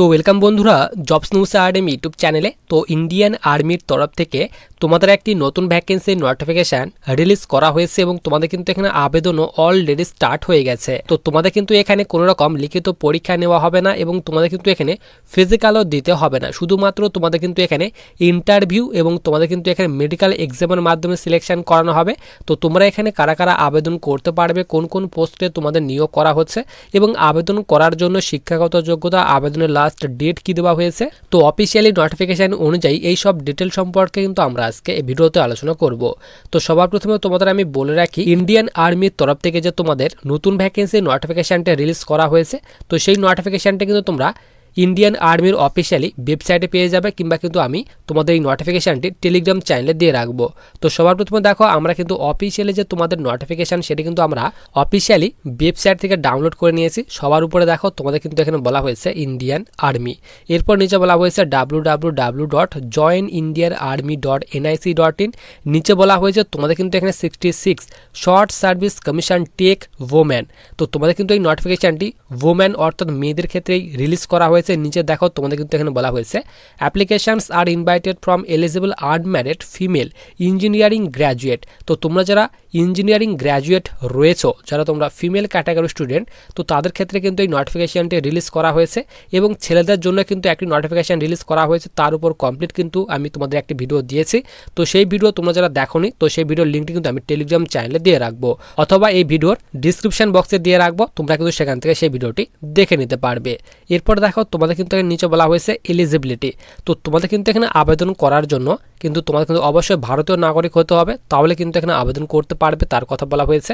তো ওয়েলকাম বন্ধুরা jobs news RM YouTube চ্যানেলে তো ইন্ডিয়ান আর্মির তরফ থেকে তোমাদের একটি নতুন ভ্যাকেন্সির নোটিফিকেশন রিলিজ করা হয়েছে এবং তোমাদের কিন্তু এখানে আবেদনও অলরেডি স্টার্ট হয়ে গেছে। তো তোমাদের কিন্তু এখানে কোনো রকম লিখিত পরীক্ষা নেওয়া হবে না এবং তোমাদের কিন্তু এখানে ফিজিক্যালও দিতে হবে না। শুধুমাত্র তোমাদের কিন্তু এখানে ইন্টারভিউ এবং তোমাদের কিন্তু এখানে মেডিকেল এক্সামের মাধ্যমে সিলেকশন করানো হবে। তো তোমরা এখানে কারা কারা আবেদন করতে পারবে, কোন কোন পোস্টে তোমাদের নিয়োগ করা হচ্ছে এবং আবেদন করার জন্য শিক্ষাগত যোগ্যতা, আবেদনের লাস্ট ডেট কি দেওয়া হয়েছে? তো অফিসিয়ালি নোটিফিকেশান অনুযায়ী এই সব ডিটেল সম্পর্কে কিন্তু আমরা আজকে এই ভিডিওতে আলোচনা করব। তো সবার প্রথমে তোমাদের আমি বলে রাখি ইন্ডিয়ান আর্মির তরফ থেকে যে তোমাদের নতুন ভ্যাকেন্সি নোটিফিকেশানটা রিলিজ করা হয়েছে, তো সেই নোটিফিকেশানটা কিন্তু তোমরা ইন্ডিয়ান আর্মির অফিসিয়ালি ওয়েবসাইটে পেয়ে যাবে কিংবা কিন্তু আমি তোমাদের এই নোটিফিকেশানটি টেলিগ্রাম চ্যানেলে দিয়ে রাখব। তো সবার প্রথমে দেখো, আমরা কিন্তু অফিসিয়ালি যে তোমাদের নোটিফিকেশান সেটি কিন্তু আমরা অফিসিয়ালি ওয়েবসাইট থেকে ডাউনলোড করে নিয়েছি। সবার উপরে দেখো, তোমাদের কিন্তু এখানে বলা হয়েছে ইন্ডিয়ান আর্মি এরপর নিচে বলা হয়েছে W W W dot join Indian army dot N I C dot in নিচে বলা হয়েছে, তোমাদের কিন্তু এখানে sixty six short service commission tech woman তো তোমাদের কিন্তু এই নোটিফিকেশানটি ওম্যান অর্থাৎ মেয়েদের ক্ষেত্রেই রিলিজ করা হয়েছে। হয়েছে নিচে দেখো, তোমাদের কিন্তু এখানে বলা হয়েছে। Applications are invited from eligible unmarried female engineering graduate তো তোমরা যারা ইঞ্জিনিয়ারিং গ্র্যাজুয়েট রয়েছো, যারা তোমরা ফিমেল ক্যাটাগরি স্টুডেন্ট তো তাদের ক্ষেত্রে কিন্তু এই নোটিফিকেশানটি রিলিজ করা হয়েছে এবং ছেলেদের জন্য কিন্তু একটি নোটিফিকেশান রিলিজ করা হয়েছে। তার উপর কমপ্লিট কিন্তু আমি তোমাদের একটি ভিডিও দিয়েছি। তো সেই ভিডিও তোমরা যারা দেখোনি, তো সেই ভিডিওর লিঙ্কটি কিন্তু আমি টেলিগ্রাম চ্যানেলে দিয়ে রাখব। অথবা এই ভিডিওর ডিসক্রিপশন বক্সে দিয়ে রাখব। তোমরা কিন্তু সেখান থেকে সেই ভিডিওটি দেখে নিতে পারবে। এরপর দেখো তোমাদের কিন্তু এখানে নিচে বলা হয়েছে এলিজিবিলিটি তো তোমাদের কিন্তু এখানে আবেদন করার জন্য কিন্তু তোমাদের কিন্তু অবশ্যই ভারতীয় নাগরিক হতে হবে, তাহলে কিন্তু এখানে আবেদন করতে পারবে, তার কথা বলা হয়েছে।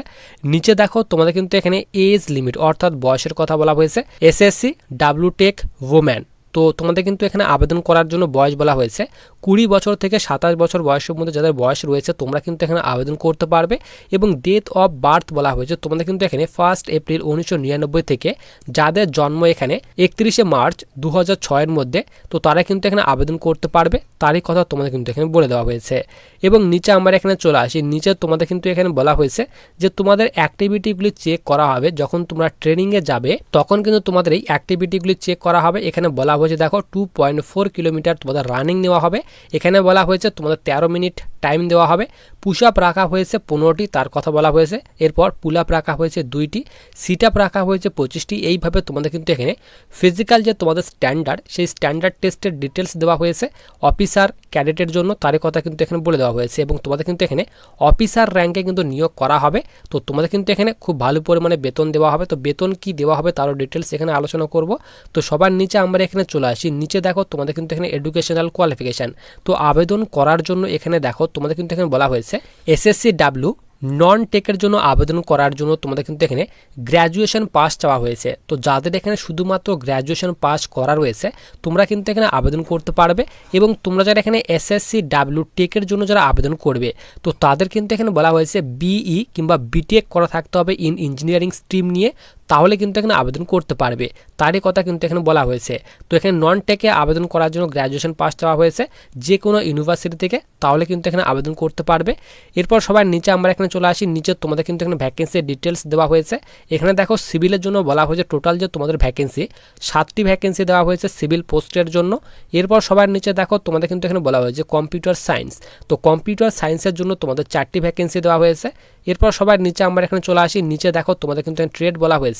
নিচে দেখো, তোমাদের কিন্তু এখানে এজ লিমিট অর্থাৎ বয়সের কথা বলা হয়েছে। এসএসসি ডাব্লু টেক ওম্যান তো তোমাদের কিন্তু এখানে আবেদন করার জন্য বয়স বলা হয়েছে। কুড়ি বছর থেকে সাতাশ বছর বয়সের মধ্যে যাদের বয়স রয়েছে, তোমরা কিন্তু এখানে আবেদন করতে পারবে। এবং ডেট অফ বার্থ বলা হয়েছে, তোমাদের কিন্তু এখানে ফার্স্ট এপ্রিল উনিশশো নিরানব্বই থেকে যাদের জন্ম এখানে একত্রিশে মার্চ দু হাজার মধ্যে, তো তারা কিন্তু এখানে আবেদন করতে পারবে। তারই কথা তোমাদের কিন্তু এখানে বলে দেওয়া হয়েছে। এবং নিচে আমরা এখানে চলে আসি। নিচে তোমাদের কিন্তু এখানে বলা হয়েছে যে তোমাদের অ্যাক্টিভিটিগুলি চেক করা হবে। যখন তোমরা ট্রেনিংয়ে যাবে, তখন কিন্তু তোমাদের এই অ্যাক্টিভিটিগুলি চেক করা হবে। এখানে বলা হয়েছে, দেখো টু পয়েন্ট ফোর কিলোমিটার তোমাদের রানিং নেওয়া হবে। এখানে বলা হয়েছে তোমাদের তেরো মিনিট টাইম দেওয়া হবে। পুশ আপ রাখা হয়েছে পনেরোটি, তার কথা বলা হয়েছে। এরপর পুল আপ রাখা হয়েছে দুইটি সিট আপ রাখা হয়েছে পঁচিশটি। এইভাবে তোমাদের কিন্তু এখানে ফিজিক্যাল যে তোমাদের স্ট্যান্ডার্ড সেই স্ট্যান্ডার্ড টেস্টের ডিটেলস দেওয়া হয়েছে। অফিসার ক্যাডেটের জন্য তারই কথা কিন্তু এখানে বলে দেওয়া হয়েছে এবং তোমাদের কিন্তু এখানে অফিসার র্যাঙ্কে কিন্তু নিয়োগ করা হবে। তো তোমাদের কিন্তু এখানে খুব ভালো পরিমাণে বেতন দেওয়া হবে। তো বেতন কি দেওয়া হবে তারও ডিটেলস এখানে আলোচনা করব। তো সবার নিচে আমরা এখানে চলে আসি। নিচে দেখো তোমাদের কিন্তু এখানে এডুকেশনাল কোয়ালিফিকেশান তো আবেদন করার জন্য এখানে দেখো তোমাদের কিন্তু এখানে বলা হয়েছে এসএসসি ডাব্লিউ নন টেকের জন্য আবেদন করার জন্য তোমাদের কিন্তু এখানে গ্র্যাজুয়েশন পাস চাওয়া হয়েছে। তো যাদের এখানে শুধুমাত্র গ্র্যাজুয়েশন পাস করা রয়েছে, তোমরা কিন্তু এখানে আবেদন করতে পারবে এবং তোমরা যারা এখানে এসএসসি ডাব্লিউ টেকের জন্য যারা আবেদন করবে, তো তাদের কিন্তু এখানে বলা হয়েছে বিই কিংবা বিটেক করা থাকতে হবে ইন ইঞ্জিনিয়ারিং স্ট্রিম নিয়ে। তাহলে কিন্তু এখানে আবেদন করতে পারবে। তারই কথা কিন্তু এখানে বলা হয়েছে। তো এখানে নন টেকে আবেদন করার জন্য গ্র্যাজুয়েশন পাস দেওয়া হয়েছে। যে কোনো ইউনিভার্সিটি থেকে তাহলে কিন্তু এখানে আবেদন করতে পারবে। এরপর সবার নিচে আমরা এখানে চলে আসি। নিচে তোমাদের কিন্তু এখানে ভ্যাকেন্সির ডিটেলস দেওয়া হয়েছে। এখানে দেখো সিভিলের জন্য বলা হয়েছে টোটাল যে তোমাদের ভ্যাকেন্সি সাতটি ভ্যাকেন্সি দেওয়া হয়েছে সিভিল পোস্টের জন্য। এরপর সবার নিচে দেখো তোমাদের কিন্তু এখানে বলা হয়েছে কম্পিউটার সায়েন্স তো কম্পিউটার সায়েন্সের জন্য তোমাদের চারটি ভ্যাকেন্সি দেওয়া হয়েছে। এরপর সবার নিচে আমরা এখানে চলে আসি। নিচে দেখো তোমাদের কিন্তু ট্রেড বলা হয়েছে।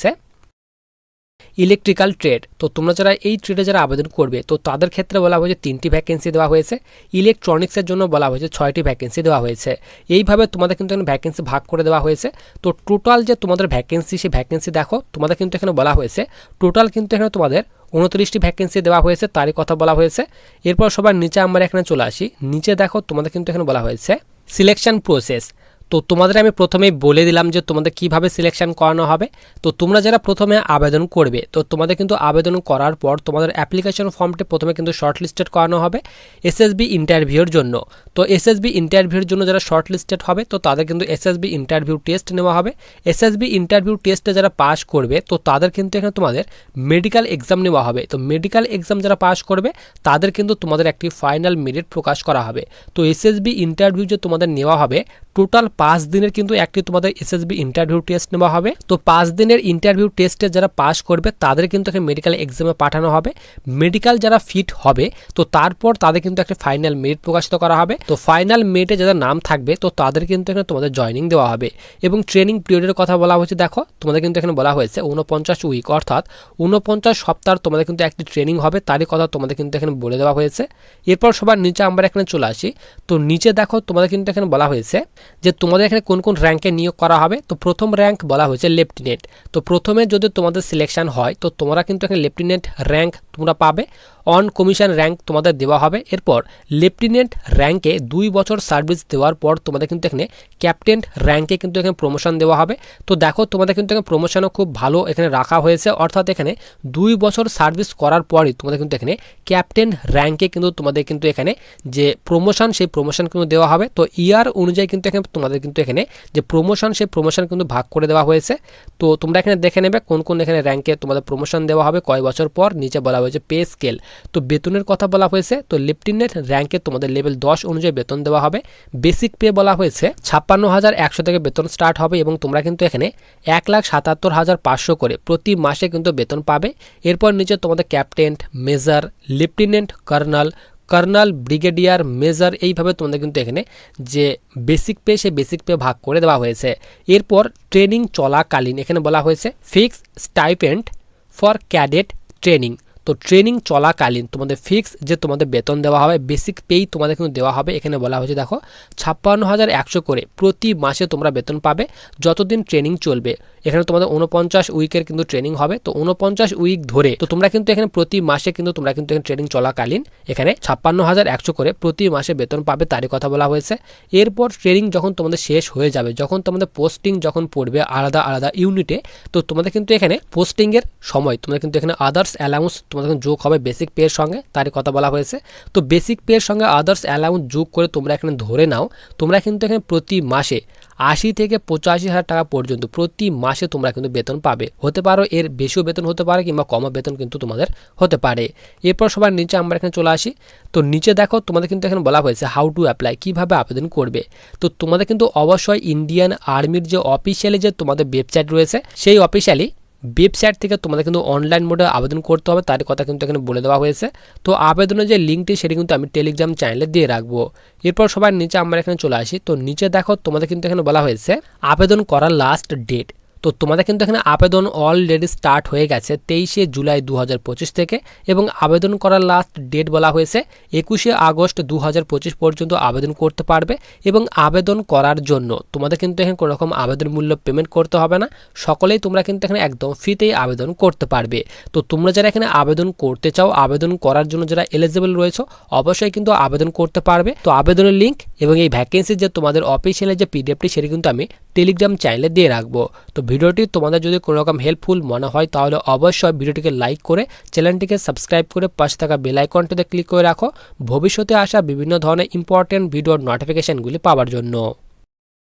ইলেকট্রিক্যাল ট্রেড তো তোমরা যারা এই ট্রেডে যারা আবেদন করবে, তো তাদের ক্ষেত্রে বলা হয়েছে তিনটি ভ্যাকেন্সি দেওয়া হয়েছে। ইলেকট্রনিক্সের জন্য বলা হয়েছে ছয়টি ভ্যাকেন্সি দেওয়া হয়েছে। এইভাবে তোমাদের কিন্তু এখানে ভ্যাকেন্সি ভাগ করে দেওয়া হয়েছে। তো টোটাল যে তোমাদের ভ্যাকেন্সি সেই ভ্যাকেন্সি দেখো, তোমাদের কিন্তু এখানে বলা হয়েছে টোটাল কিন্তু এখানে তোমাদের উনত্রিশটি ভ্যাকেন্সি দেওয়া হয়েছে, তারই কথা বলা হয়েছে। এরপর সবার নিচে আমরা এখানে চলে আসি। নিচে দেখো তোমাদের কিন্তু এখানে বলা হয়েছে সিলেকশন প্রসেস তো তোমাদের আমি প্রথমেই বলে দিলাম যে তোমাদের কীভাবে সিলেকশন করানো হবে। তো তোমরা যারা প্রথমে আবেদন করবে, তো তোমাদের কিন্তু আবেদন করার পর তোমাদের অ্যাপ্লিকেশন ফর্মটি প্রথমে কিন্তু শর্ট লিস্টেড করানো হবে এসএসবি ইন্টারভিউর জন্য। তো এসএসবি ইন্টারভিউর জন্য যারা শর্ট লিস্টেড হবে, তো তাদের কিন্তু এসএসবি ইন্টারভিউ টেস্ট নেওয়া হবে। এসএসবি ইন্টারভিউ টেস্টে যারা পাস করবে, তো তাদের কিন্তু এখানে তোমাদের মেডিকেল এক্সাম নেওয়া হবে। তো মেডিকেল এক্সাম যারা পাস করবে, তাদের কিন্তু তোমাদের একটি ফাইনাল মেরিট প্রকাশ করা হবে। তো এসএসবি ইন্টারভিউ যে তোমাদের নেওয়া হবে টোটাল পাঁচ দিনের কিন্তু একটি তোমাদের এসএসবি ইন্টারভিউ টেস্ট নেওয়া হবে। তো পাঁচ দিনের ইন্টারভিউ টেস্টে যারা পাস করবে, তাদের কিন্তু একটা মেডিকেল এক্সামে পাঠানো হবে। মেডিকেল যারা ফিট হবে, তো তারপর তাদের কিন্তু একটা ফাইনাল মেরিট প্রকাশিত করা হবে। তো ফাইনাল মেরিটে যাদের নাম থাকবে, তো তাদের কিন্তু এখানে তোমাদের জয়নিং দেওয়া হবে। এবং ট্রেনিং পিরিয়ডের কথা বলা হয়েছে, দেখো, তোমাদের কিন্তু এখানে বলা হয়েছে উনপঞ্চাশ উইক অর্থাৎ উনপঞ্চাশ সপ্তাহ তোমাদের কিন্তু একটি ট্রেনিং হবে, তারই কথা তোমাদের কিন্তু এখানে বলে দেওয়া হয়েছে। এরপর সবার নিচে আমরা এখানে চলে আসি। তো নিচে দেখো তোমাদের কিন্তু এখানে বলা হয়েছে যে তোমাদের এখানে কোন কোন র্যাঙ্কে নিয়োগ করা হবে? তো প্রথম র্যাঙ্ক বলা হয়েছে লেফটিনেন্ট। তো প্রথমে যদি তোমাদের সিলেকশান হয়, তো তোমরা কিন্তু এখানে লেফটিনেন্ট র্যাঙ্ক তোমরা পাবে। অন কমিশন র্যাঙ্ক তোমাদের দেওয়া হবে। এরপর লেফটেন্যান্ট র্যাঙ্কে দুই বছর সার্ভিস দেওয়ার পর তোমাদের কিন্তু এখানে ক্যাপ্টেন র্যাঙ্কে কিন্তু এখানে প্রমোশন দেওয়া হবে। তো দেখো তোমাদের কিন্তু এখানে প্রমোশনও খুব ভালো এখানে রাখা হয়েছে। অর্থাৎ এখানে দুই বছর সার্ভিস করার পরই তোমাদের কিন্তু এখানে ক্যাপ্টেন র্যাঙ্কে কিন্তু তোমাদের কিন্তু এখানে যে প্রমোশন সেই প্রমোশন কিন্তু দেওয়া হবে। তো ইয়ার অনুযায়ী কিন্তু এখানে তোমাদের কিন্তু এখানে যে প্রমোশন সেই প্রমোশন কিন্তু ভাগ করে দেওয়া হয়েছে। তো তোমরা এখানে দেখে নেবে কোন কোন এখানে র্যাঙ্কে তোমাদের প্রমোশন দেওয়া হবে, কয় বছর পর, নিচে বলা হয়েছে পে স্কেল তো বেতনের কথা বলা হয়েছে, তো লেফটেন্যান্ট র্যাঙ্কে তোমাদের লেভেল দশ অনুযায়ী বেতন দেওয়া হবে। বেসিক পে বলা হয়েছে ছাপ্পান্ন হাজার একশো থেকে বেতন স্টার্ট হবে এবং তোমরা কিন্তু এখানে এক লাখ সাতাত্তর হাজার পাঁচশো করে প্রতি মাসে কিন্তু বেতন পাবে। এরপর নিচে তোমাদের captain, major, lieutenant, colonel colonel, brigadier, major এইভাবে তোমাদের কিন্তু এখানে যে বেসিক পে সে বেসিক পে ভাগ করে দেওয়া হয়েছে। এরপর ট্রেনিং চলাকালীন এখানে বলা হয়েছে fix stipend for cadet training. তো ট্রেনিং চলাকালীন তোমাদের ফিক্স যে তোমাদের বেতন দেওয়া হবে বেসিক পেই তোমাদের কিন্তু দেওয়া হবে। এখানে বলা হয়েছে, দেখো, ছাপ্পান্ন হাজার একশো করে প্রতি মাসে তোমরা বেতন পাবে, যতদিন ট্রেনিং চলবে। এখানে তোমাদের উনপঞ্চাশ উইকের কিন্তু ট্রেনিং হবে। তো উনপঞ্চাশ উইক ধরে, তো তোমরা কিন্তু এখানে প্রতি মাসে কিন্তু তোমরা কিন্তু এখানে ট্রেনিং চলাকালীন এখানে ছাপ্পান্ন হাজার একশো করে প্রতি মাসে বেতন পাবে তারই কথা বলা হয়েছে। এরপর ট্রেনিং যখন তোমাদের শেষ হয়ে যাবে, যখন তোমাদের পোস্টিং যখন পড়বে আলাদা আলাদা ইউনিটে তো তোমাদের কিন্তু এখানে পোস্টিংয়ের সময় তোমাদের কিন্তু এখানে আদার্স অ্যালাউন্স তোমাদের যোগ হবে বেসিক পেয়ের সঙ্গে, তারই কথা বলা হয়েছে। তো বেসিক পেয়ের সঙ্গে আদার্স অ্যালাউন্স যোগ করে তোমরা এখানে ধরে নাও, তোমরা কিন্তু এখানে প্রতি মাসে আশি থেকে পঁচাশি হাজার টাকা পর্যন্ত প্রতি মাসে তোমরা কিন্তু বেতন পাবে। হতে পারো এর বেশিও বেতন হতে পারে কিংবা কমও বেতন কিন্তু তোমাদের হতে পারে। এরপর সবার নিচে আমরা এখানে চলে আসি। তো নিচে দেখো তোমাদের কিন্তু এখানে বলা হয়েছে হাউ টু অ্যাপ্লাই কীভাবে আবেদন করবে। তো তোমাদের কিন্তু অবশ্যই ইন্ডিয়ান আর্মির যে অফিসিয়ালি যে তোমাদের ওয়েবসাইট রয়েছে, সেই অফিসিয়ালি ওয়েবসাইট থেকে তোমাদের কিন্তু অনলাইন মোডে আবেদন করতে হবে, তার কথা কিন্তু এখানে বলে দেওয়া হয়েছে। তো আবেদনের যে লিঙ্কটি সেটি কিন্তু আমি টেলিগ্রাম চ্যানেলে দিয়ে রাখব। এরপর সবার নিচে আমরা এখানে চলে আসি। তো নিচে দেখো তোমাদের কিন্তু এখানে বলা হয়েছে, আবেদন করার লাস্ট ডেট তো তোমাদের কিন্তু এখানে আবেদন অলরেডি স্টার্ট হয়ে গেছে তেইশে জুলাই দু হাজার পঁচিশ থেকে এবং আবেদন করার লাস্ট ডেট বলা হয়েছে একুশে আগস্ট দু হাজার পঁচিশ পর্যন্ত আবেদন করতে পারবে এবং আবেদন করার জন্য তোমাদের কিন্তু এখানে কোনো রকম আবেদন মূল্য পেমেন্ট করতে হবে না। সকলেই তোমরা কিন্তু এখানে একদম ফ্রিতেই আবেদন করতে পারবে। তো তোমরা যারা এখানে আবেদন করতে চাও, আবেদন করার জন্য যারা এলিজিবল রয়েছে, অবশ্যই কিন্তু আবেদন করতে পারবে। তো আবেদনের লিঙ্ক এবং এই ভ্যাকেন্সির যে তোমাদের অফিসিয়ালের যে পিডিএফটি সেটি কিন্তু আমি টেলিগ্রাম চ্যানেলে দিয়ে রাখব। তো ভিডিওটি তোমাদের যদি কোনো রকম হেল্পফুল মনে হয়, তাহলে অবশ্যই ভিডিওটিকে লাইক করে চ্যানেলটিকে সাবস্ক্রাইব করে পাশে থাকা বেল আইকনটিতে ক্লিক করে রাখো। ভবিষ্যতে আসা বিভিন্ন ধরনের ইম্পর্টেন্ট ভিডিওর নোটিফিকেশানগুলি পাওয়ার জন্য।